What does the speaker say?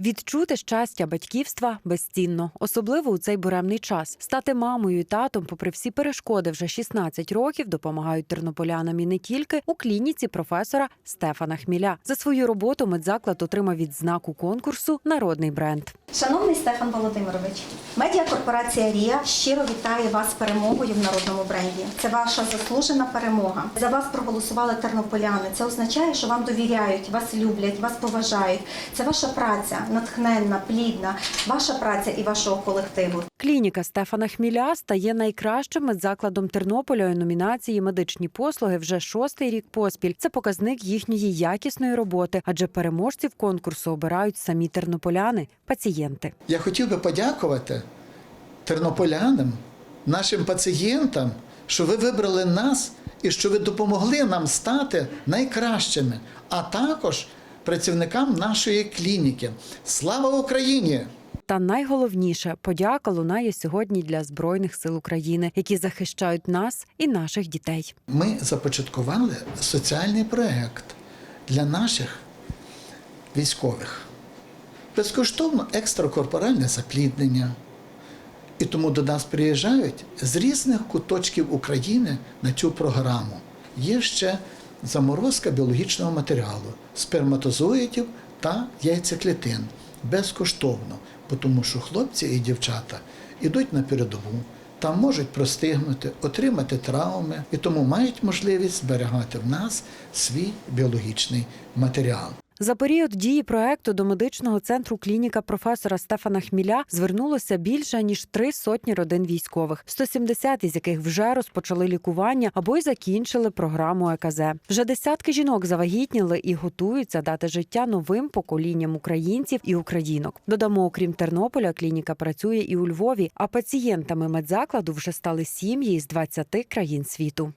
Відчути щастя батьківства безцінно, особливо у цей буремний час. Стати мамою і татом, попри всі перешкоди, вже 16 років допомагають тернополянам і не тільки у клініці професора Стефана Хміля. За свою роботу медзаклад отримав відзнаку конкурсу Народний бренд. Шановний Стефан Володимирович, медіакорпорація Рія щиро вітає вас з перемогою в народному бренді. Це ваша заслужена перемога. За вас проголосували тернополяни. Це означає, що вам довіряють, вас люблять, вас поважають. Це ваша праця, натхненна, плідна, ваша праця і вашого колективу. Клініка Стефана Хміля стає найкращим медзакладом Тернополя у номінації медичні послуги вже шостий рік поспіль. Це показник їхньої якісної роботи, адже переможців конкурсу обирають самі тернополяни, пацієнти. Я хотів би подякувати тернополянам, нашим пацієнтам, що ви вибрали нас і що ви допомогли нам стати найкращими, а також працівникам нашої клініки. Слава Україні! Та найголовніше подяка лунає сьогодні для збройних сил України, які захищають нас і наших дітей. Ми започаткували соціальний проект для наших військових. Безкоштовно екстракорпоральне запліднення. І тому до нас приїжджають з різних куточків України на цю програму. Є ще заморозка біологічного матеріалу, сперматозоїдів та яйцеклітин безкоштовно, тому що хлопці і дівчата йдуть на передову, там можуть простигнути, отримати травми і тому мають можливість зберігати в нас свій біологічний матеріал. За період дії проекту до медичного центру клініка професора Стефана Хміля звернулося більше ніж три сотні родин військових, 170 із яких вже розпочали лікування або й закінчили програму ЕКЗ. Вже десятки жінок завагітніли і готуються дати життя новим поколінням українців і українок. Додамо, окрім Тернополя, клініка працює і у Львові. А пацієнтами медзакладу вже стали сім'ї із 20 країн світу.